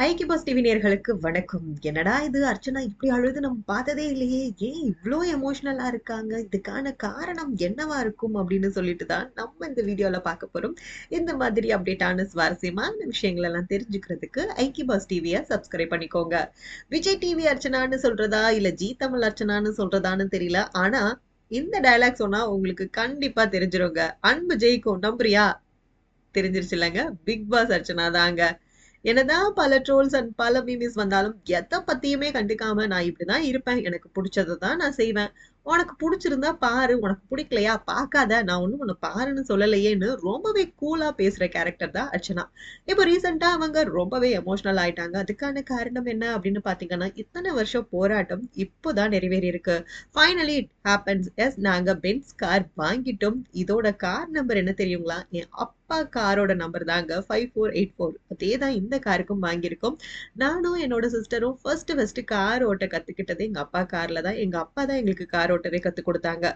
ஐக்கிய pass TV நேர்களுக்கு வணக்கம். என்னடா இது அர்ச்சனா இப்படி அழுது நம்ம பார்த்ததே இல்லையே! ஏன் இவ்ளோ எமோஷனலா இருக்காங்க? இதுக்கான காரணம் என்னவா இருக்கும்? அப்படின்னு சொல்லிட்டு தான் நம்ம இந்த வீடியோல பார்க்க போறோம். இந்த மாதிரி அப்டேட்டான சுவாரஸ்யமான விஷயங்கள் எல்லாம் தெரிஞ்சுக்கிறதுக்கு ஐக்கிய பாஸ் டிவிய சப்ஸ்கிரைப் பண்ணிக்கோங்க. விஜய் டிவி அர்ச்சனான்னு சொல்றதா? இல்ல ஜி தமிழ் அர்ச்சனான்னு சொல்றதான்னு தெரியல. ஆனா, இந்த டைலாக் சொன்னா உங்களுக்கு கண்டிப்பா தெரிஞ்சிருங்க. அன்பு ஜெயிக்கும் நம்புறியா? தெரிஞ்சிருச்சுல்லங்க. பிக் பாஸ் அர்ச்சனா தாங்க. என்னதான் பல ட்ரோல்ஸ் அண்ட் பல மீமிஸ் வந்தாலும் எதை பத்தியுமே கண்டுக்காம நான் இப்படிதான் இருப்பேன். எனக்கு பிடிச்சதை தான் நான் செய்வேன். உனக்கு புடிச்சிருந்தா பாரு. உனக்கு பிடிக்கலையா பார்க்காத. நான் ஒன்றும் உன்னை பாருன்னு சொல்லலையேன்னு ரொம்பவே கூலா பேசுற கேரக்டர் தான் அர்ச்சனா. இப்போ ரீசென்ட்டா அவங்க ரொம்பவே எமோஷனல் ஆயிட்டாங்க. அதுக்கான காரணம் என்ன அப்படின்னு பார்த்தீங்கன்னா, இத்தனை வருஷம் போராட்டம் இப்போ தான் நிறைவேறியிருக்கு. Finally it happens. எஸ் நாங்க பென்ஸ் கார் வாங்கிட்டோம். இதோட கார் நம்பர் என்ன தெரியுங்களா? என் அப் அப்பா காரோட நம்பர் தாங்க 5484. அதே தான் இந்த காருக்கும் வாங்கியிருக்கோம். நானும் என்னோட சிஸ்டரும் ஃபர்ஸ்ட் ஃபர்ஸ்ட் கார் ஓட்ட கத்துக்கிட்டது எங்க அப்பா கார்ல தான். எங்க அப்பா தான் எங்களுக்கு கார் ஓட்டவே கத்துக் கொடுத்தாங்க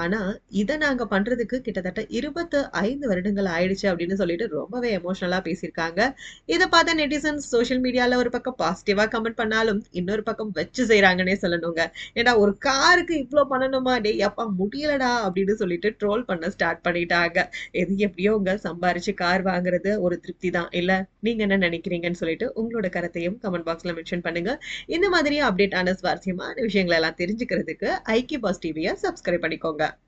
ஆனா, இதை நாங்க பண்றதுக்கு கிட்டத்தட்ட 25 வருடங்கள் ஆயிடுச்சு அப்படின்னு சொல்லிட்டு ரொம்பவே எமோஷனலா பேசியிருக்காங்க. இதை பார்த்த நெட்டிசன்ஸ் சோஷியல் மீடியால ஒரு பக்கம் பாசிட்டிவா கமெண்ட் பண்ணாலும், இன்னொரு பக்கம் வச்சு செய்றாங்கன்னே சொல்லணுங்க. ஏன்டா ஒரு காருக்கு இவ்வளோ பண்ணணுமா? டேய் அப்பா முடியலடா அப்படின்னு சொல்லிட்டு ட்ரோல் பண்ண ஸ்டார்ட் பண்ணிட்டாங்க. எது எப்படியோங்க சம்பாரிச்சு கார் வாங்குறது ஒரு திருப்தி தான். இல்ல? நீங்க என்ன நினைக்கிறீங்கன்னு சொல்லிட்டு உங்களோட கருத்தையும் கமெண்ட் பாக்ஸ்ல மென்ஷன் பண்ணுங்க. இந்த மாதிரி ஆன சுவாரஸ்யமான விஷயங்களை எல்லாம் தெரிஞ்சுக்கிறதுக்கு ஐக்கிய பாஸ் டிவியை சப்ஸ்கிரைப் பண்ணிக்கோங்க.